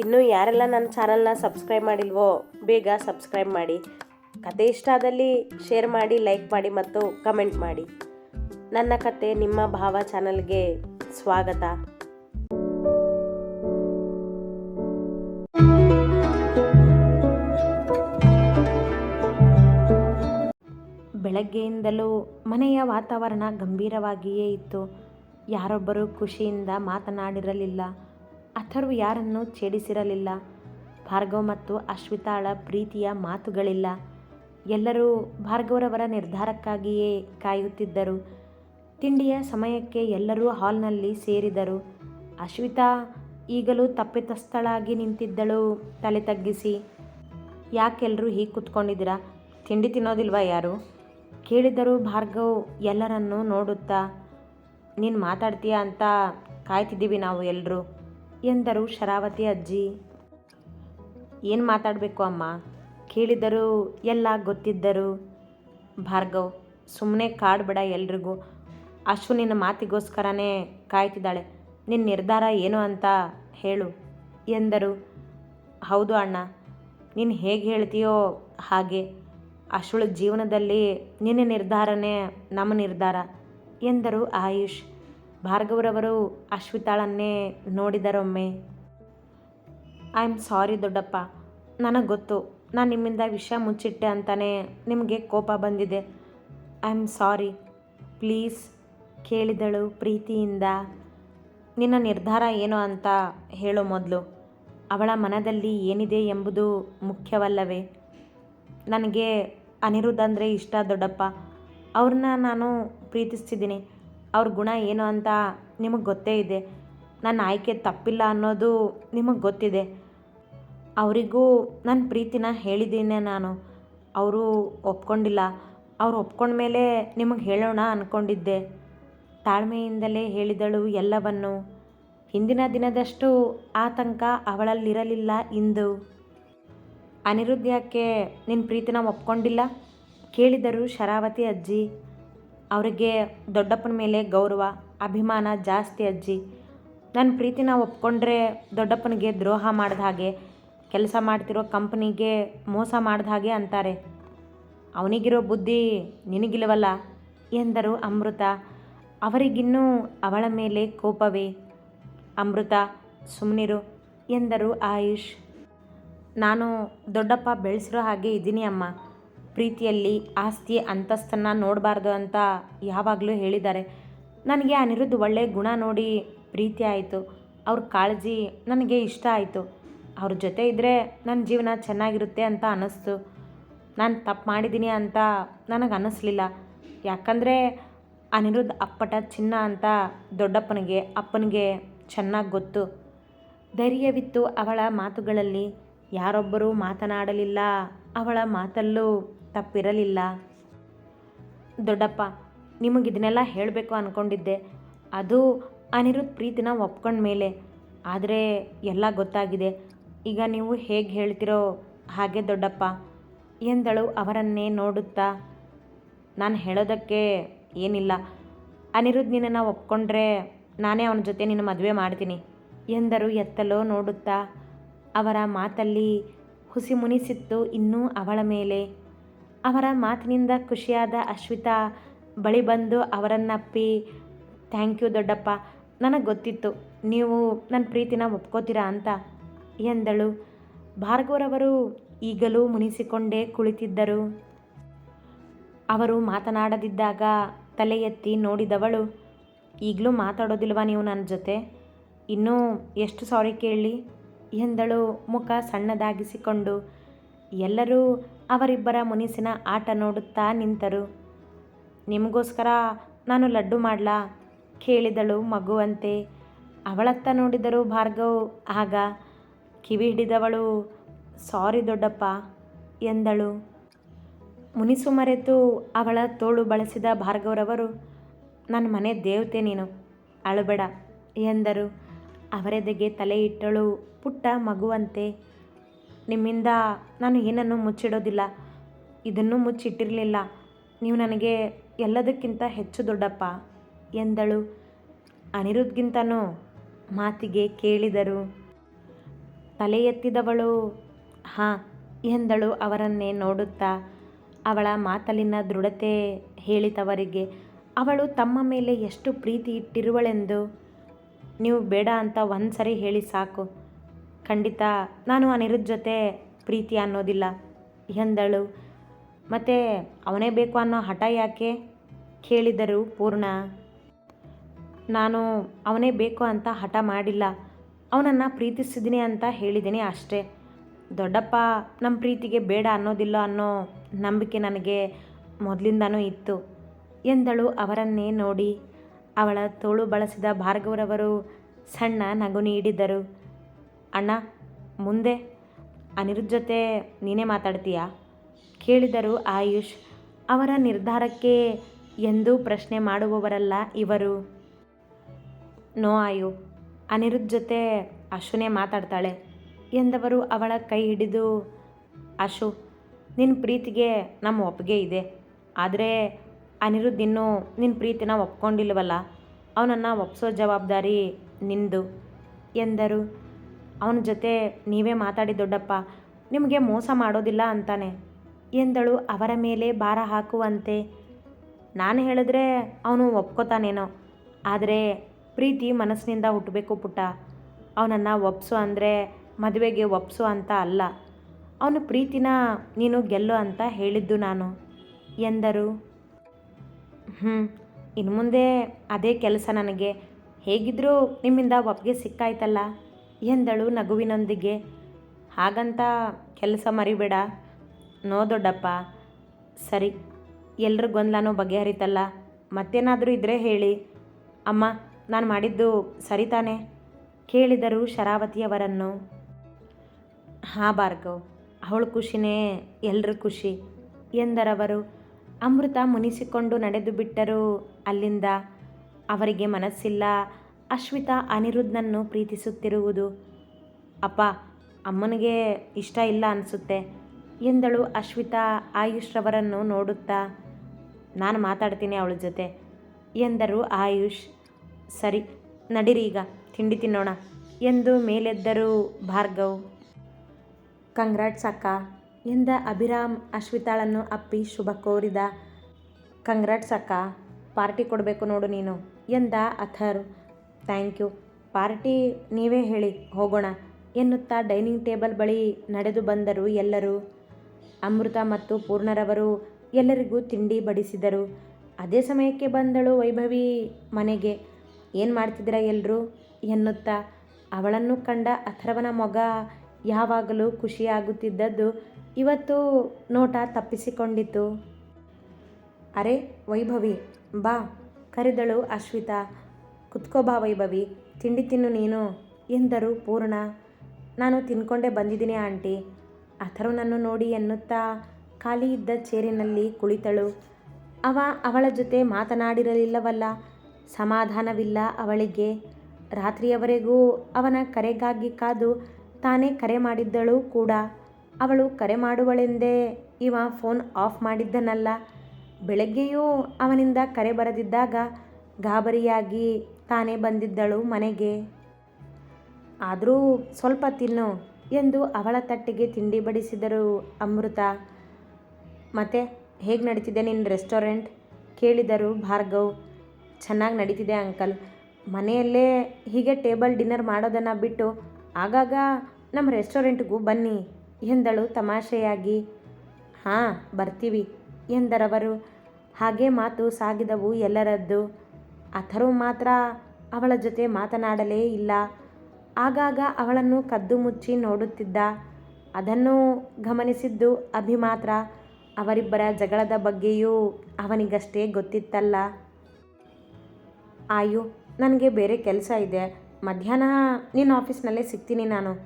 ಇನ್ನೂ ಯಾರೆಲ್ಲ ನನ್ನ ಚಾನಲ್ನ ಸಬ್ಸ್ಕ್ರೈಬ್ ಮಾಡಿಲ್ವೋ, ಬೇಗ ಸಬ್ಸ್ಕ್ರೈಬ್ ಮಾಡಿ. ಕತೆ ಇಷ್ಟ ಆದಲ್ಲಿ ಶೇರ್ ಮಾಡಿ, ಲೈಕ್ ಮಾಡಿ ಮತ್ತು ಕಮೆಂಟ್ ಮಾಡಿ. ನನ್ನ ಕತೆ ನಿಮ್ಮ ಭಾವ ಚಾನಲ್ಗೆ ಸ್ವಾಗತ. ಬೆಳಗ್ಗೆಯಿಂದಲೂ ಮನೆಯ ವಾತಾವರಣ ಗಂಭೀರವಾಗಿಯೇ ಇತ್ತು. ಯಾರೊಬ್ಬರು ಖುಷಿಯಿಂದ ಮಾತನಾಡಿರಲಿಲ್ಲ. ಅಥರ್ವ್ ಯಾರನ್ನೂ ಛೇಡಿಸಿರಲಿಲ್ಲ. ಭಾರ್ಗವ್ ಮತ್ತು ಅಶ್ವಿತಾಳ ಪ್ರೀತಿಯ ಮಾತುಗಳಿಲ್ಲ. ಎಲ್ಲರೂ ಭಾರ್ಗವರವರ ನಿರ್ಧಾರಕ್ಕಾಗಿಯೇ ಕಾಯುತ್ತಿದ್ದರು. ತಿಂಡಿಯ ಸಮಯಕ್ಕೆ ಎಲ್ಲರೂ ಹಾಲ್ನಲ್ಲಿ ಸೇರಿದರು. ಅಶ್ವಿತಾ ಈಗಲೂ ತಪ್ಪಿತಸ್ಥಳಾಗಿ ನಿಂತಿದ್ದಳು. ತಲೆ ತಗ್ಗಿಸಿ ಯಾಕೆಲ್ಲರೂ ಹೀಗೆ ಕೂತ್ಕೊಂಡಿದ್ದೀರಾ? ತಿಂಡಿ ತಿನ್ನೋದಿಲ್ವಾ ಯಾರು? ಕೇಳಿದರೂ ಭಾರ್ಗವ್ ಎಲ್ಲರನ್ನೂ ನೋಡುತ್ತಾ, ನೀನು ಮಾತಾಡ್ತೀಯ ಅಂತ ಕಾಯ್ತಿದ್ದೀವಿ ನಾವು ಎಲ್ಲರೂ ಎಂದರು ಶರಾವತಿ ಅಜ್ಜಿ. ಏನು ಮಾತಾಡಬೇಕು ಅಮ್ಮ? ಕೇಳಿದರು ಎಲ್ಲ ಗೊತ್ತಿದ್ದರು. ಭಾರ್ಗವ್ ಸುಮ್ಮನೆ ಕಾಡ್ಬೇಡ ಎಲ್ರಿಗೂ. ಅಶ್ವು ನಿನ್ನ ಮಾತಿಗೋಸ್ಕರನೇ ಕಾಯ್ತಿದ್ದಾಳೆ. ನಿನ್ನ ನಿರ್ಧಾರ ಏನು ಅಂತ ಹೇಳು ಎಂದರು. ಹೌದು ಅಣ್ಣ, ನೀನು ಹೇಗೆ ಹೇಳ್ತೀಯೋ ಹಾಗೆ. ಅಶ್ವಳ ಜೀವನದಲ್ಲಿ ನಿನ್ನ ನಿರ್ಧಾರನೇ ನಮ್ಮ ನಿರ್ಧಾರ ಎಂದರು ಆಯುಷ್. ಭಾರ್ಗವರವರು ಅಶ್ವಿತಾಳನ್ನೇ ನೋಡಿದರೊಮ್ಮೆ ಐ ಆಮ್ ಸಾರಿ ದೊಡ್ಡಪ್ಪ, ನನಗೆ ಗೊತ್ತು. ನಾನು ನಿಮ್ಮಿಂದ ವಿಷಯ ಮುಚ್ಚಿಟ್ಟೆ ಅಂತಲೇ ನಿಮಗೆ ಕೋಪ ಬಂದಿದೆ. ಐ ಆಮ್ ಸಾರಿ ಪ್ಲೀಸ್ ಕೇಳಿದಳು ಪ್ರೀತಿಯಿಂದ. ನಿನ್ನ ನಿರ್ಧಾರ ಏನು ಅಂತ ಹೇಳೋ ಮೊದಲು. ಅವಳ ಮನದಲ್ಲಿ ಏನಿದೆ ಎಂಬುದು ಮುಖ್ಯವಲ್ಲವೇ. ನನಗೆ ಅನಿರುದ್ಧ ಅಂದರೆ ಇಷ್ಟ ದೊಡ್ಡಪ್ಪ. ಅವ್ರನ್ನ ನಾನು ಪ್ರೀತಿಸ್ತಿದ್ದೀನಿ. ಅವ್ರ ಗುಣ ಏನು ಅಂತ ನಿಮಗೆ ಗೊತ್ತೇ ಇದೆ. ನನ್ನ ಆಯ್ಕೆ ತಪ್ಪಿಲ್ಲ ಅನ್ನೋದು ನಿಮಗೆ ಗೊತ್ತಿದೆ. ಅವರಿಗೂ ನನ್ನ ಪ್ರೀತಿನ ಹೇಳಿದ್ದೀನಿ ನಾನು. ಅವರು ಒಪ್ಕೊಂಡಿಲ್ಲ. ಅವ್ರು ಒಪ್ಕೊಂಡ್ಮೇಲೆ ನಿಮಗೆ ಹೇಳೋಣ ಅಂದ್ಕೊಂಡಿದ್ದೆ ತಾಳ್ಮೆಯಿಂದಲೇ ಹೇಳಿದಳು ಎಲ್ಲವನ್ನು. ಹಿಂದಿನ ದಿನದಷ್ಟು ಆತಂಕ ಅವಳಲ್ಲಿರಲಿಲ್ಲ ಇಂದು. ಅನಿರುದ್ಧ ಯಾಕೆ ನಿನ್ನ ಪ್ರೀತಿನ ಒಪ್ಕೊಂಡಿಲ್ಲ? ಕೇಳಿದರು ಶರಾವತಿ ಅಜ್ಜಿ. ಅವರಿಗೆ ದೊಡ್ಡಪ್ಪನ ಮೇಲೆ ಗೌರವ, ಅಭಿಮಾನ ಜಾಸ್ತಿ ಅಜ್ಜಿ. ನನ್ನ ಪ್ರೀತಿನ ಒಪ್ಕೊಂಡ್ರೆ ದೊಡ್ಡಪ್ಪನಿಗೆ ದ್ರೋಹ ಮಾಡಿದ ಹಾಗೆ, ಕೆಲಸ ಮಾಡ್ತಿರೋ ಕಂಪ್ನಿಗೆ ಮೋಸ ಮಾಡಿದ ಹಾಗೆ ಅಂತಾರೆ. ಅವನಿಗಿರೋ ಬುದ್ಧಿ ನಿನಗಿಲ್ವಲ್ಲ? ಎಂದರು ಅಮೃತ. ಅವರಿಗಿನ್ನೂ ಅವಳ ಮೇಲೆ ಕೋಪವೇ? ಅಮೃತ ಸುಮ್ಮನಿರು ಎಂದರು ಆಯುಷ್. ನಾನು ದೊಡ್ಡಪ್ಪ ಬೆಳೆಸಿರೋ ಹಾಗೆ ಇದ್ದೀನಿ ಅಮ್ಮ. ಪ್ರೀತಿಯಲ್ಲಿ ಆಸ್ತಿ ಅಂತಸ್ತನ್ನು ನೋಡಬಾರ್ದು ಅಂತ ಯಾವಾಗಲೂ ಹೇಳಿದ್ದಾರೆ. ನನಗೆ ಅನಿರುದ್ಧ ಒಳ್ಳೆಯ ಗುಣ ನೋಡಿ ಪ್ರೀತಿ ಆಯಿತು. ಅವ್ರ ಕಾಳಜಿ ನನಗೆ ಇಷ್ಟ ಆಯಿತು. ಅವ್ರ ಜೊತೆ ಇದ್ದರೆ ನನ್ನ ಜೀವನ ಚೆನ್ನಾಗಿರುತ್ತೆ ಅಂತ ಅನ್ನಿಸ್ತು ನಾನು ತಪ್ಪು ಮಾಡಿದ್ದೀನಿ ಅಂತ ನನಗೆ ಅನ್ನಿಸ್ಲಿಲ್ಲ ಯಾಕಂದರೆ ಅನಿರುದ್ಧ ಅಪ್ಪಟ ಚಿನ್ನ ಅಂತ ದೊಡ್ಡಪ್ಪನಿಗೆ, ಅಪ್ಪನಿಗೆ ಚೆನ್ನಾಗಿ ಗೊತ್ತು. ಧೈರ್ಯವಿತ್ತು ಅವಳ ಮಾತುಗಳಲ್ಲಿ. ಯಾರೊಬ್ಬರೂ ಮಾತನಾಡಲಿಲ್ಲ ಅವಳ ಮಾತಲ್ಲೂ ತಪ್ಪಿರಲಿಲ್ಲ. ದೊಡ್ಡಪ್ಪ, ನಿಮಗೆ ಇದನ್ನೆಲ್ಲ ಹೇಳಬೇಕು ಅಂದ್ಕೊಂಡಿದ್ದೆ ಅದು ಅನಿರುದ್ಧ ಪ್ರೀತಿನ ಒಪ್ಕೊಂಡ್ಮೇಲೆ ಆದರೆ ಎಲ್ಲ ಗೊತ್ತಾಗಿದೆ. ಈಗ ನೀವು ಹೇಗೆ ಹೇಳ್ತಿರೋ ಹಾಗೆ ದೊಡ್ಡಪ್ಪ, ಎಂದಳು ಅವರನ್ನೇ ನೋಡುತ್ತಾ? ನಾನು ಹೇಳೋದಕ್ಕೆ ಏನಿಲ್ಲ. ಅನಿರುದ್ಧ ನಿನ್ನನ್ನು ಒಪ್ಕೊಂಡ್ರೆ ನಾನೇ ಅವನ ಜೊತೆ ನಿನ್ನ ಮದುವೆ ಮಾಡ್ತೀನಿ, ಎಂದರು ಎತ್ತಲೋ ನೋಡುತ್ತಾ. ಅವರ ಮಾತಲ್ಲಿ ಹುಸಿ ಮುನಿಸಿತ್ತು ಇನ್ನೂ ಅವಳ ಮೇಲೆ. ಅವರ ಮಾತಿನಿಂದ ಖುಷಿಯಾದ ಅಶ್ವಿತಾ ಬಳಿ ಬಂದು ಅವರನ್ನಪ್ಪಿ ಥ್ಯಾಂಕ್ ಯು ದೊಡ್ಡಪ್ಪ, ನನಗೆ ಗೊತ್ತಿತ್ತು. ನೀವು ನನ್ನ ಪ್ರೀತಿನ ಒಪ್ಕೋತೀರಾ ಅಂತ ಎಂದಳು. ಭಾರ್ಗವರವರು ಈಗಲೂ ಮುನಿಸಿಕೊಂಡೇ ಕುಳಿತಿದ್ದರು. ಅವರು ಮಾತನಾಡದಿದ್ದಾಗ ತಲೆ ಎತ್ತಿ ನೋಡಿದವಳು, ಈಗಲೂ ಮಾತಾಡೋದಿಲ್ವಾ ನೀವು ನನ್ನ ಜೊತೆ? ಇನ್ನೂ ಎಷ್ಟು ಸಾರಿ ಕೇಳಿ? ಎಂದಳು ಮುಖ ಸಣ್ಣದಾಗಿಸಿಕೊಂಡು. ಎಲ್ಲರೂ ಅವರಿಬ್ಬರ ಮುನಿಸಿನ ಆಟ ನೋಡುತ್ತಾ ನಿಂತರು. ನಿಮಗೋಸ್ಕರ ನಾನು ಲಡ್ಡು ಮಾಡಲಾ? ಕೇಳಿದಳು ಮಗುವಂತೆ. ಅವಳತ್ತ ನೋಡಿದರು ಭಾರ್ಗವ್, ಆಗ ಕಿವಿ ಹಿಡಿದವಳು, ಸಾರಿ ದೊಡ್ಡಪ್ಪ, ಎಂದಳು. ಮುನಿಸು ಮರೆತು ಅವಳ ತೋಳು ಬಳಸಿದ ಭಾರ್ಗವರವರು, ನನ್ನ ಮನೆ ದೇವತೆ ನೀನು, ಅಳಬೇಡ, ಎಂದರು. ಅವರೆದೆಗೆ ತಲೆ ಇಟ್ಟಳು ಪುಟ್ಟ ಮಗುವಂತೆ. ನಿಮ್ಮಿಂದ ನಾನು ಏನನ್ನು ಮುಚ್ಚಿಡೋದಿಲ್ಲ. ಇದನ್ನು ಮುಚ್ಚಿಟ್ಟಿರಲಿಲ್ಲ. ನೀವು ನನಗೆ ಎಲ್ಲದಕ್ಕಿಂತ ಹೆಚ್ಚು ದೊಡ್ಡಪ್ಪ ಎಂದಳು. ಅನಿರುದ್ಧಗಿಂತನೂ ಮಾತಿಗೆ ಕೇಳಿದರು. ತಲೆ ಎತ್ತಿದವಳು. ಹಾಂ ಎಂದಳು ಅವರನ್ನೇ ನೋಡುತ್ತಾ. ಅವಳ ಮಾತಲ್ಲಿನ ದೃಢತೆ ಹೇಳಿತವರಿಗೆ ಅವಳು ತಮ್ಮ ಮೇಲೆ ಎಷ್ಟು ಪ್ರೀತಿ ಇಟ್ಟಿರುವಳೆಂದು. ನೀವು ಬೇಡ ಅಂತ ಒಂದು ಸರಿ ಹೇಳಿ ಸಾಕು. ಖಂಡಿತ ನಾನು ಅನಿರುದ್ಧ ಜೊತೆ ಪ್ರೀತಿ ಅನ್ನೋದಿಲ್ಲ. ಎಂದಳು. ಮತ್ತು ಅವನೇ ಬೇಕು ಅನ್ನೋ ಹಠ ಯಾಕೆ? ಕೇಳಿದರು ಪೂರ್ಣ. ನಾನು ಅವನೇ ಬೇಕು ಅಂತ ಹಠ ಮಾಡಿಲ್ಲ. ಅವನನ್ನು ಪ್ರೀತಿಸಿದ್ದೀನಿ ಅಂತ ಹೇಳಿದ್ದೀನಿ ಅಷ್ಟೇ. ದೊಡ್ಡಪ್ಪ ನಮ್ಮ ಪ್ರೀತಿಗೆ ಬೇಡ ಅನ್ನೋದಿಲ್ಲ ಅನ್ನೋ ನಂಬಿಕೆ ನನಗೆ ಮೊದಲಿಂದನೂ ಇತ್ತು ಎಂದಳು ಅವರನ್ನೇ ನೋಡಿ. ಅವಳ ತೋಳು ಬಳಸಿದ ಭಾರ್ಗವರವರು ಸಣ್ಣ ನಗು ನೀಡಿದರು. ಅಣ್ಣ, ಮುಂದೆ ಅನಿರುದ್ಧ ಜೊತೆ ನೀನೇ ಮಾತಾಡ್ತೀಯಾ? ಕೇಳಿದರು ಆಯುಷ್, ಅವರ ನಿರ್ಧಾರಕ್ಕೆ ಎಂದೂ ಪ್ರಶ್ನೆ ಮಾಡುವವರಲ್ಲ ಇವರು. ನೋ ಆಯು, ಅನಿರುದ್ಧ ಜೊತೆ ಅಶುನೇ ಮಾತಾಡ್ತಾಳೆ ಎಂದವರು ಅವಳ ಕೈ ಹಿಡಿದು, ಅಶು ನಿನ್ನ ಪ್ರೀತಿಗೆ ನಮ್ಮ ಒಪ್ಪಿಗೆ ಇದೆ. ಆದರೆ ಅನಿರುದ್ಧ ಇನ್ನೂ ನಿನ್ನ ಪ್ರೀತಿನ ಒಪ್ಕೊಂಡಿಲ್ವಲ್ಲ, ಅವನನ್ನು ಒಪ್ಸೋ ಜವಾಬ್ದಾರಿ ನಿಂದು ಎಂದರು. ಅವನ ಜೊತೆ ನೀವೇ ಮಾತಾಡಿ ದೊಡ್ಡಪ್ಪ, ನಿಮಗೆ ಮೋಸ ಮಾಡೋದಿಲ್ಲ ಅಂತಾನೆ. ಎಂದಳು ಅವರ ಮೇಲೆ ಭಾರ ಹಾಕುವಂತೆ. ನಾನು ಹೇಳಿದ್ರೆ ಅವನು ಒಪ್ಕೋತಾನೇನೋ, ಆದರೆ ಪ್ರೀತಿ ಮನಸ್ಸಿನಿಂದ ಹುಟ್ಟಬೇಕು ಪುಟ್ಟ. ಅವನನ್ನು ಒಪ್ಸು ಅಂದರೆ ಮದುವೆಗೆ ಒಪ್ಸು ಅಂತ ಅಲ್ಲ. ಅವನ ಪ್ರೀತಿನ ನೀನು ಗೆಲ್ಲು ಅಂತ ಹೇಳಿದ್ದು ನಾನು, ಎಂದರು. ಹ್ಞೂ ಇನ್ನು ಮುಂದೆ ಅದೇ ಕೆಲಸ ನನಗೆ. ಹೇಗಿದ್ದರೂ ನಿಮ್ಮಿಂದ ಒಪ್ಪಿಗೆ ಸಿಕ್ಕಾಯ್ತಲ್ಲ. ಎಂದಳು ನಗುವಿನೊಂದಿಗೆ. ಹಾಗಂತ ಕೆಲಸ ಮರಿಬೇಡ. ನೋ ದೊಡ್ಡಪ್ಪ. ಸರಿ ಎಲ್ಲರ ಗೊಂದಲನೂ ಬಗೆಹರಿತಲ್ಲ. ಮತ್ತೇನಾದರೂ ಇದ್ದರೆ ಹೇಳಿ. ಅಮ್ಮ, ನಾನು ಮಾಡಿದ್ದು ಸರಿ ತಾನೆ? ಕೇಳಿದರು ಶರಾವತಿಯವರನ್ನು. ಹಾಂ ಭಾರ್ಗವ್, ಅವಳ ಖುಷಿನೇ ಎಲ್ಲರ ಖುಷಿ ಎಂದರವರು ಅಮೃತ ಮುನಿಸಿಕೊಂಡು ನಡೆದು ಬಿಟ್ಟರು ಅಲ್ಲಿಂದ. ಅವರಿಗೆ ಮನಸ್ಸಿಲ್ಲ. ಅಶ್ವಿತಾ ಅನಿರುದ್ಧನನ್ನು ಪ್ರೀತಿಸುತ್ತಿರುವುದು. ಅಪ್ಪ, ಅಮ್ಮನಿಗೆ ಇಷ್ಟ ಇಲ್ಲ ಅನಿಸುತ್ತೆ, ಎಂದಳು ಅಶ್ವಿತಾ ಆಯುಷ್ರವರನ್ನು ನೋಡುತ್ತಾ. ನಾನು ಮಾತಾಡ್ತೀನಿ ಅವಳ ಜೊತೆ, ಎಂದರು ಆಯುಷ್. ಸರಿ, ನಡೀರಿ ಈಗ, ತಿಂಡಿ ತಿನ್ನೋಣ, ಎಂದು ಮೇಲೆದ್ದರು ಭಾರ್ಗವ್. ಕಂಗ್ರಾಟ್ಸ್ ಅಕ್ಕ, ಎಂದ ಅಭಿರಾಮ್ ಅಶ್ವಿತಾಳನ್ನು ಅಪ್ಪಿ ಶುಭ ಕೋರಿದ. ಕಂಗ್ರಾಟ್ಸ್ ಅಕ್ಕ, ಪಾರ್ಟಿ ಕೊಡಬೇಕು ನೋಡು ನೀನು, ಎಂದ ಅಥರ್. Thank you. ಪಾರ್ಟಿ ನೀವೇ ಹೇಳಿ, ಹೋಗೋಣ, ಎನ್ನುತ್ತಾ ಡೈನಿಂಗ್ ಟೇಬಲ್ ಬಳಿ ನಡೆದು ಬಂದರು ಎಲ್ಲರೂ. ಅಮೃತ ಮತ್ತು ಪೂರ್ಣರವರು ಎಲ್ಲರಿಗೂ ತಿಂಡಿ ಬಡಿಸಿದರು. ಅದೇ ಸಮಯಕ್ಕೆ ಬಂದಳು ವೈಭವಿ ಮನೆಗೆ. ಏನು ಮಾಡ್ತಿದ್ದೀರ ಎಲ್ಲರೂ ಎನ್ನುತ್ತಾ. ಅವಳನ್ನು ಕಂಡ ಅಥರ್ವನ ಮೊಗ ಯಾವಾಗಲೂ ಖುಷಿಯಾಗುತ್ತಿದ್ದದ್ದು ಇವತ್ತು ನೋಟ ತಪ್ಪಿಸಿಕೊಂಡಿತು ಅರೆ ವೈಭವಿ, ಬಾ, ಕರೆದಳು ಅಶ್ವಿತಾ. ಕುತ್ಕೋ ಬಾ ವೈಭವಿ ತಿಂಡಿ ತಿನ್ನು ನೀನು ಎಂದರು ಪೂರ್ಣ. ನಾನು ತಿನ್ಕೊಂಡೇ ಬಂದಿದ್ದೀನಿ ಆಂಟಿ. ಅಥರ್ವನನ್ನು ನೋಡಿ ಎನ್ನುತ್ತಾ ಖಾಲಿ ಇದ್ದ ಚೇರಿನಲ್ಲಿ ಕುಳಿತಳು. ಅವ ಅವಳ ಜೊತೆ ಮಾತನಾಡಿರಲಿಲ್ಲವಲ್ಲ, ಸಮಾಧಾನವಿಲ್ಲ ಅವಳಿಗೆ. ರಾತ್ರಿಯವರೆಗೂ ಅವನ ಕರೆಗಾಗಿ ಕಾದು ತಾನೇ ಕರೆ ಮಾಡಿದ್ದಳು ಕೂಡ. ಅವಳು ಕರೆ ಮಾಡುವಳೆಂದೇ ಇವ ಫೋನ್ ಆಫ್ ಮಾಡಿದ್ದನಲ್ಲ. ಬೆಳಗ್ಗೆಯೂ ಅವನಿಂದ ಕರೆ ಬರದಿದ್ದಾಗ ಗಾಬರಿಯಾಗಿ ತಾನೇ ಬಂದಿದ್ದಳು ಮನೆಗೆ. ಆದರೂ ಸ್ವಲ್ಪ ತಿನ್ನು ಎಂದು ಅವಳ ತಟ್ಟೆಗೆ ತಿಂಡಿ ಬಡಿಸಿದರು ಅಮೃತ. ಮತ್ತೆ ಹೇಗೆ ನಡೀತಿದೆ ನಿನ್ನ ರೆಸ್ಟೋರೆಂಟ್? ಕೇಳಿದರು ಭಾರ್ಗವ್. ಚೆನ್ನಾಗಿ ನಡೀತಿದೆ ಅಂಕಲ್. ಮನೆಯಲ್ಲೇ ಹೀಗೆ ಟೇಬಲ್ ಡಿನ್ನರ್ ಮಾಡೋದನ್ನು ಬಿಟ್ಟು ಆಗಾಗ ನಮ್ಮ ರೆಸ್ಟೋರೆಂಟ್ಗೂ ಬನ್ನಿ ಎಂದಳು ತಮಾಷೆಯಾಗಿ. ಹಾಂ, ಬರ್ತೀವಿ ಎಂದರವರು. ಹಾಗೆ ಮಾತು ಸಾಗಿದವು ಎಲ್ಲರದ್ದು. ಅಥರು ಮಾತ್ರ ಅವಳ ಜೊತೆ ಮಾತನಾಡಲೇ ಇಲ್ಲ. ಆಗಾಗ ಅವಳನ್ನು ಕದ್ದು ಮುಚ್ಚಿ ನೋಡುತ್ತಿದ್ದ. ಅದನ್ನು ಗಮನಿಸಿದ್ದು ಅಭಿ ಮಾತ್ರ. ಅವರಿಬ್ಬರ ಜಗಳದ ಬಗ್ಗೆಯೂ ಅವನಿಗಷ್ಟೇ ಗೊತ್ತಿತ್ತಲ್ಲ. ಆಯು, ನನಗೆ ಬೇರೆ ಕೆಲಸ ಇದೆ. ಮಧ್ಯಾಹ್ನ ನಿನ್ನ ಆಫೀಸ್ನಲ್ಲೇ ಸಿಗ್ತೀನಿ ನಾನು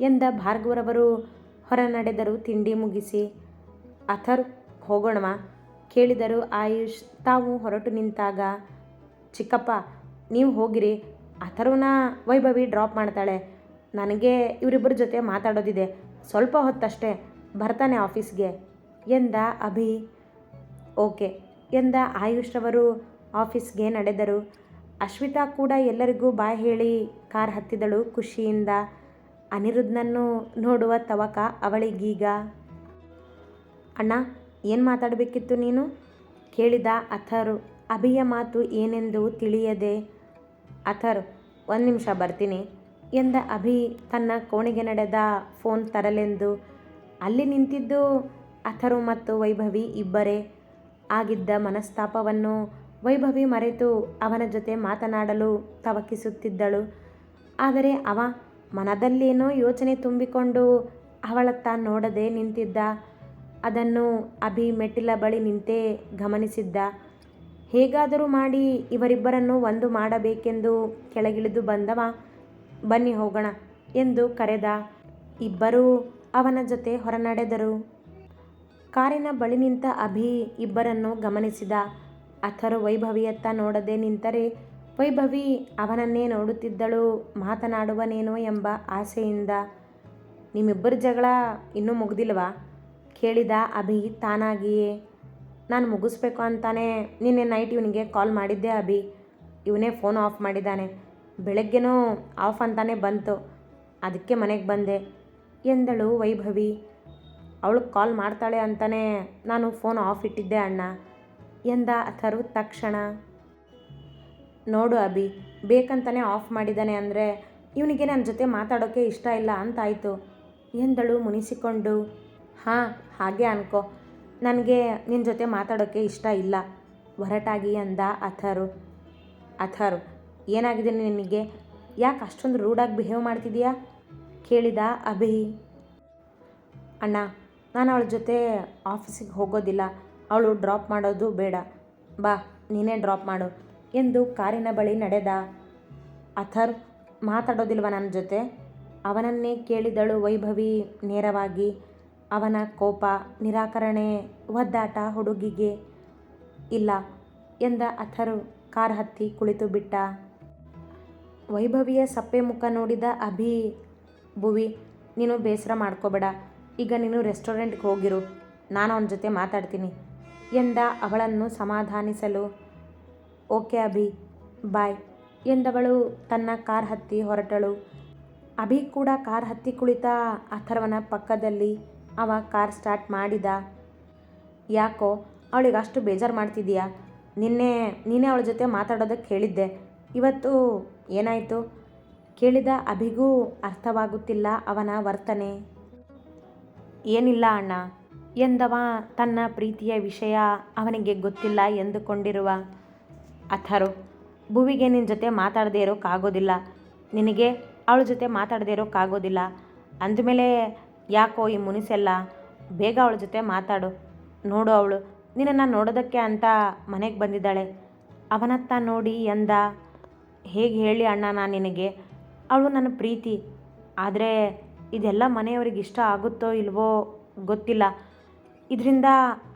ಎಂದ ಭಾರ್ಗವರವರು ಹೊರ ನಡೆದರು ತಿಂಡಿ ಮುಗಿಸಿ. ಅಥರ್, ಹೋಗೋಣವಾ? ಕೇಳಿದರು ಆಯುಷ್. ತಾವು ಹೊರಟು ನಿಂತಾಗ ಚಿಕ್ಕಪ್ಪ, ನೀವು ಹೋಗಿರಿ. ಅಥರ್ವನ ವೈಭವಿ ಡ್ರಾಪ್ ಮಾಡ್ತಾಳೆ. ನನಗೆ ಇವರಿಬ್ಬರ ಜೊತೆ ಮಾತಾಡೋದಿದೆ. ಸ್ವಲ್ಪ ಹೊತ್ತಷ್ಟೇ ಬರ್ತಾನೆ ಆಫೀಸ್ಗೆ. ಎಂದ ಅಭಿ? ಓಕೆ. ಎಂದ ಆಯುಷ್ರವರು ಆಫೀಸ್ಗೆ ನಡೆದರು. ಅಶ್ವಿತಾ ಕೂಡ ಎಲ್ಲರಿಗೂ ಬಾಯ್ ಹೇಳಿ ಕಾರ್ ಹತ್ತಿದಳು ಖುಷಿಯಿಂದ. ಅನಿರುದ್ಧನನ್ನು ನೋಡುವ ತವಕ ಅವಳಿಗೀಗ. ಅಣ್ಣ, ಏನು ಮಾತಾಡಬೇಕಿತ್ತು ನೀನು? ಕೇಳಿದ ಅಥರು. ಅಭಿಯ ಮಾತು ಏನೆಂದು ತಿಳಿಯದೆ? ಅಥರ್, ಒಂದು ನಿಮಿಷ ಬರ್ತೀನಿ. ಎಂದ ಅಭಿ ತನ್ನ ಕೋಣೆಗೆ ನಡೆದ ಫೋನ್ ತರಲೆಂದು. ಅಲ್ಲಿ ನಿಂತಿದ್ದು ಅಥರು ಮತ್ತು ವೈಭವಿ ಇಬ್ಬರೇ. ಆಗಿದ್ದ ಮನಸ್ತಾಪವನ್ನು ವೈಭವಿ ಮರೆತು ಅವನ ಜೊತೆ ಮಾತನಾಡಲು ತವಕಿಸುತ್ತಿದ್ದಳು. ಆದರೆ ಅವ ಮನದಲ್ಲೇನೋ ಯೋಚನೆ ತುಂಬಿಕೊಂಡು ಅವಳತ್ತ ನೋಡದೆ ನಿಂತಿದ್ದ. ಅದನ್ನು ಅಭಿ ಮೆಟ್ಟಿಲ ಬಳಿ ನಿಂತೇ ಗಮನಿಸಿದ್ದ. ಹೇಗಾದರೂ ಮಾಡಿ ಇವರಿಬ್ಬರನ್ನು ಒಂದು ಮಾಡಬೇಕೆಂದು ಕೆಳಗಿಳಿದು ಬಂದವ, ಬನ್ನಿ ಹೋಗೋಣ ಎಂದು ಕರೆದ ಇಬ್ಬರೂ ಅವನ ಜೊತೆ ಹೊರನಡೆದರು. ಕಾರಿನ ಬಳಿ ನಿಂತ ಅಭಿ ಇಬ್ಬರನ್ನು ಗಮನಿಸಿದ. ಅಥರು ವೈಭವಿಯತ್ತ ನೋಡದೆ ನಿಂತರೆ, ವೈಭವಿ ಅವನನ್ನೇ ನೋಡುತ್ತಿದ್ದಳು, ಮಾತನಾಡುವನೇನೋ ಎಂಬ ಆಸೆಯಿಂದ. ನಿಮ್ಮಿಬ್ಬರ ಜಗಳ ಇನ್ನೂ ಮುಗ್ದಿಲ್ವಾ ಕೇಳಿದ ಅಭಿ ತಾನಾಗಿಯೇ. ನಾನು ಮುಗಿಸ್ಬೇಕು ಅಂತಾನೆ ನಿನ್ನೆ ನೈಟ್ ಇವನಿಗೆ ಕಾಲ್ ಮಾಡಿದ್ದೆ ಅಭಿ. ಇವನೇ ಫೋನ್ ಆಫ್ ಮಾಡಿದ್ದಾನೆ. ಬೆಳಗ್ಗೆನೂ ಆಫ್ ಅಂತಾನೆ ಬಂತು. ಅದಕ್ಕೆ ಮನೆಗೆ ಬಂದೆ. ಎಂದಳು ವೈಭವಿ. ಅವಳು ಕಾಲ್ ಮಾಡ್ತಾಳೆ ಅಂತಾನೆ ನಾನು ಫೋನ್ ಆಫ್ ಇಟ್ಟಿದ್ದೆ ಅಣ್ಣ. ಎಂದ ಅಥರು ತಕ್ಷಣ. ನೋಡು ಅಭಿ, ಬೇಕಂತಾನೆ ಆಫ್ ಮಾಡಿದ್ದಾನೆ ಅಂದರೆ ಇವನಿಗೆ ನನ್ನ ಜೊತೆ ಮಾತಾಡೋಕ್ಕೆ ಇಷ್ಟ ಇಲ್ಲ ಅಂತಾಯಿತು. ಎಂದಳು ಮುನಿಸಿಕೊಂಡು. ಹಾಂ, ಹಾಗೆ ಅನ್ಕೋ. ನನಗೆ ನಿನ್ನ ಜೊತೆ ಮಾತಾಡೋಕ್ಕೆ ಇಷ್ಟ ಇಲ್ಲ. ಹೊರಟಾಗಿ ಅಂದ ಅಥರು. ಅಥರು, ಏನಾಗಿದೆ ನಿನಗೆ? ಯಾಕೆ ಅಷ್ಟೊಂದು ರೂಡಾಗಿ ಬಿಹೇವ್ ಮಾಡ್ತಿದೀಯಾ? ಕೇಳಿದ ಅಭಿ ಅಣ್ಣ, ನಾನು ಅವಳ ಜೊತೆ ಆಫೀಸಿಗೆ ಹೋಗೋದಿಲ್ಲ. ಅವಳು ಡ್ರಾಪ್ ಮಾಡೋದು ಬೇಡ. ಬಾ, ನೀನೇ ಡ್ರಾಪ್ ಮಾಡು ಎಂದು ಕಾರಿನ ಬಳಿ ನಡೆದ ಅಥರ್. ಮಾತಾಡೋದಿಲ್ವ ನನ್ನ ಜೊತೆ? ಅವನನ್ನೇ ಕೇಳಿದಳು ವೈಭವಿ ನೇರವಾಗಿ. ಅವನ ಕೋಪ ನಿರಾಕರಣೆ, ಒದ್ದಾಟ ಹುಡುಗಿಗೆ ಇಲ್ಲ ಎಂದ ಅಥರು ಕಾರ್ ಹತ್ತಿ ಕುಳಿತು ಬಿಟ್ಟ. ವೈಭವಿಯ ಸಪ್ಪೆ ಮುಖ ನೋಡಿದ ಅಭಿ, ಭುವಿ, ನೀನು ಬೇಸರ ಮಾಡ್ಕೋಬೇಡ. ಈಗ ನೀನು ರೆಸ್ಟೋರೆಂಟ್ಗೆ ಹೋಗಿರು. ನಾನು ಅವನ ಜೊತೆ ಮಾತಾಡ್ತೀನಿ ಎಂದ ಅವಳನ್ನು ಸಮಾಧಾನಿಸಲು. ಓಕೆ ಅಭಿ, ಬಾಯ್ ಎಂದವಳು ತನ್ನ ಕಾರ್ ಹತ್ತಿ ಹೊರಟಳು. ಅಭಿ ಕೂಡ ಕಾರ್ ಹತ್ತಿ ಕುಳಿತ ಅಥರ್ವನ ಪಕ್ಕದಲ್ಲಿ ಅವ ಕಾರ್ ಸ್ಟಾರ್ಟ್ ಮಾಡಿದ. ಯಾಕೋ, ಅವಳಿಗೆ ಅಷ್ಟು ಬೇಜಾರು ಮಾಡ್ತಿದ್ದೀಯಾ? ನಿನ್ನೆ, ನೀನೇ ಅವಳ ಜೊತೆ ಮಾತಾಡೋದಕ್ಕೆ ಹೇಳಿದ್ದೆ. ಇವತ್ತು ಏನಾಯಿತು? ಕೇಳಿದ ಅಭಿಗೂ ಅರ್ಥವಾಗುತ್ತಿಲ್ಲ ಅವನ ವರ್ತನೆ. ಏನಿಲ್ಲ ಅಣ್ಣ, ಎಂದವ ತನ್ನ ಪ್ರೀತಿಯ ವಿಷಯ ಅವನಿಗೆ ಗೊತ್ತಿಲ್ಲ ಎಂದುಕೊಂಡಿರುವ ಅಥರು. ಭುವಿಗೆ ನಿನ್ನ ಜೊತೆ ಮಾತಾಡದೇ ಇರೋಕ್ಕಾಗೋದಿಲ್ಲ ನಿನಗೆ ಅವಳ ಜೊತೆ ಮಾತಾಡದೇ ಇರೋಕ್ಕಾಗೋದಿಲ್ಲ ಅಂದಮೇಲೆ ಯಾಕೋ ಈ ಮುನಿಸೆಲ್ಲ ಬೇಗ ಅವಳ ಜೊತೆ ಮಾತಾಡು. ನೋಡು ಅವಳು, ನಿನ್ನನ್ನು ನೋಡೋದಕ್ಕೆ ಅಂತ ಮನೆಗೆ ಬಂದಿದ್ದಾಳೆ. ಅವನತ್ತ ನೋಡಿ ಎಂದ, ಹೇಗೆ ಹೇಳಿ ಅಣ್ಣ ನಾನು ನಿನಗೆ? ಅವಳು ನನ್ನ ಪ್ರೀತಿ. ಆದರೆ ಇದೆಲ್ಲ ಮನೆಯವ್ರಿಗೆ ಇಷ್ಟ ಆಗುತ್ತೋ ಇಲ್ವೋ ಗೊತ್ತಿಲ್ಲ. ಇದರಿಂದ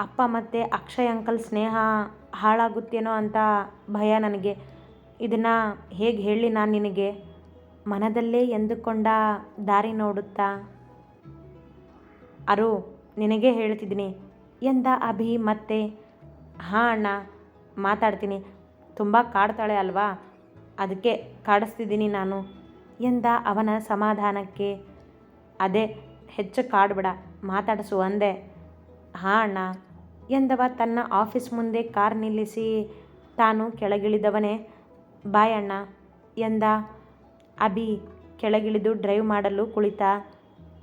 ಅಪ್ಪ ಮತ್ತು ಅಕ್ಷಯ್ ಅಂಕಲ್ ಸ್ನೇಹ ಹಾಳಾಗುತ್ತೇನೋ ಅಂತ ಭಯ ನನಗೆ. ಇದನ್ನು ಹೇಗೆ ಹೇಳಿ ನಾನು ನಿನಗೆ? ಮನದಲ್ಲೇ ಎಂದುಕೊಂಡ ದಾರಿ ನೋಡುತ್ತಾ ಅರು, ನಿನಗೆ ಹೇಳ್ತಿದ್ದೀನಿ. ಎಂದ ಅಭಿ ಮತ್ತೆ? ಹಾಂ ಅಣ್ಣ, ಮಾತಾಡ್ತೀನಿ. ತುಂಬ ಕಾಡ್ತಾಳೆ ಅಲ್ವಾ? ಅದಕ್ಕೆ ಕಾಡಿಸ್ತಿದ್ದೀನಿ ನಾನು. ಎಂದ ಅವನ ಸಮಾಧಾನಕ್ಕೆ? ಅದೇ, ಹೆಚ್ಚು ಕಾಡ್ಬೇಡ, ಮಾತಾಡಿಸು ಅಂದೆ. ಹಾಂ ಅಣ್ಣ. ಎಂದವ ತನ್ನ ಆಫೀಸ್ ಮುಂದೆ ಕಾರ್ ನಿಲ್ಲಿಸಿ ತಾನು ಕೆಳಗಿಳಿದವನೇ? ಬಾಯ್ ಅಣ್ಣ. ಎಂದ, ಅಭಿ, ಕೆಳಗಿಳಿದು ಡ್ರೈವ್ ಮಾಡಲು ಕುಳಿತ.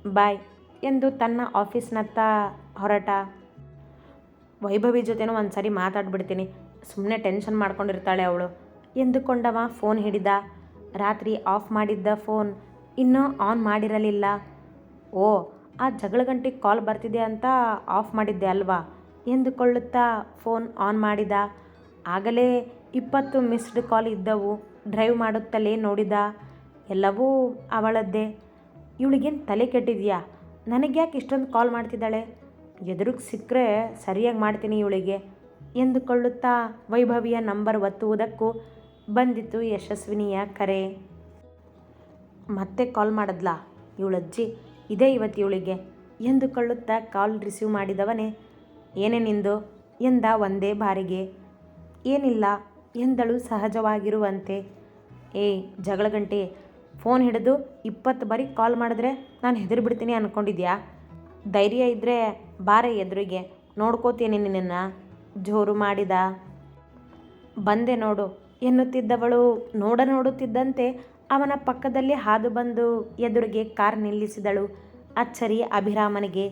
ಬಾಯ್. ಎಂದು ತನ್ನ ಆಫೀಸ್ನತ್ತ ಹೊರಟ. ವೈಭವಿ ಜೊತೆನೂ ಒಂದು ಸರಿ ಮಾತಾಡ್ಬಿಡ್ತೀನಿ. ಸುಮ್ಮನೆ ಟೆನ್ಷನ್ ಮಾಡ್ಕೊಂಡಿರ್ತಾಳೆ ಅವಳು. ಎಂದುಕೊಂಡವ ಫೋನ್ ಹಿಡಿದ. ರಾತ್ರಿ ಆಫ್ ಮಾಡಿದ್ದ ಫೋನ್. ಇನ್ನೂ ಆನ್ ಮಾಡಿರಲಿಲ್ಲ. ಓ, ಆ ಜಗಳ ಗಂಟೆಗೆ ಕಾಲ್ ಬರ್ತಿದೆ ಅಂತ ಆಫ್ ಮಾಡಿದ್ದೆ ಅಲ್ವಾ? ಎಂದುಕೊಳ್ಳುತ್ತಾ ಫೋನ್ ಆನ್ ಮಾಡಿದ. ಆಗಲೇ ಇಪ್ಪತ್ತು ಮಿಸ್ಡ್ ಕಾಲ್ ಇದ್ದವು. ಡ್ರೈವ್ ಮಾಡುತ್ತಲೇ ನೋಡಿದ. ಎಲ್ಲವೂ ಅವಳದ್ದೇ. ಇವಳಿಗೇನು ತಲೆ ಕೆಟ್ಟಿದೆಯಾ? ನನಗೆ ಯಾಕೆ ಇಷ್ಟೊಂದು ಕಾಲ್ ಮಾಡ್ತಿದ್ದಾಳೆ? ಎದುರಿಗೆ ಸಿಕ್ಕರೆ ಸರಿಯಾಗಿ ಮಾಡ್ತೀನಿ ಇವಳಿಗೆ ಎಂದುಕೊಳ್ಳುತ್ತಾ ವೈಭವಿಯ ನಂಬರ್ ಒತ್ತುವುದಕ್ಕೂ ಬಂದಿತ್ತು ಯಶಸ್ವಿನಿಯ ಕರೆ. ಮತ್ತೆ ಕಾಲ್ ಮಾಡಿದ್ಲಾ? ಇವಳಜ್ಜಿ ಇದೇ ಇವತ್ತು ಇವಳಿಗೆ ಎಂದುಕೊಳ್ಳುತ್ತಾ ಕಾಲ್ ರಿಸೀವ್ ಮಾಡಿದವನೇ, ಏನೇ ನಿಂದು? ಎಂದ ಒಂದೇ ಬಾರಿಗೆ. ಏನಿಲ್ಲ, ಎಂದಳು ಸಹಜವಾಗಿರುವಂತೆ. ಏ ಜಗಳ ಗಂಟೆ ಫೋನ್ ಹಿಡಿದು ಇಪ್ಪತ್ತು ಬಾರಿ ಕಾಲ್ ಮಾಡಿದ್ರೆ ನಾನು ಹೆದರಿ ಬಿಡ್ತೀನಿ ಅಂದ್ಕೊಂಡಿದ್ಯಾ ಧೈರ್ಯ ಇದ್ದರೆ ಬಾರೆ ಎದುರಿಗೆ. ನೋಡ್ಕೋತೀನಿ ನಿನ್ನನ್ನು. ಜೋರು ಮಾಡಿದ. ಬಂದೆ ನೋಡು. ಎನ್ನುತ್ತಿದ್ದವಳು ನೋಡ ನೋಡುತ್ತಿದ್ದಂತೆ ಅವನ ಪಕ್ಕದಲ್ಲಿ ಹಾದು ಬಂದು ಎದುರಿಗೆ ಕಾರ್ ನಿಲ್ಲಿಸಿದಳು. ಅಚ್ಚರಿ ಅಭಿರಾಮನಿಗೆ,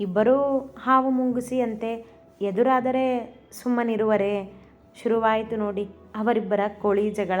ಇಬ್ಬರೂ ಹಾವು ಮುಂಗುಸಿಯಂತೆ ಎದುರಾದರೆ ಸುಮ್ಮನಿರುವರೆ. ಶುರುವಾಯಿತು ನೋಡಿ ಅವರಿಬ್ಬರ ಕೋಳಿ ಜಗಳ.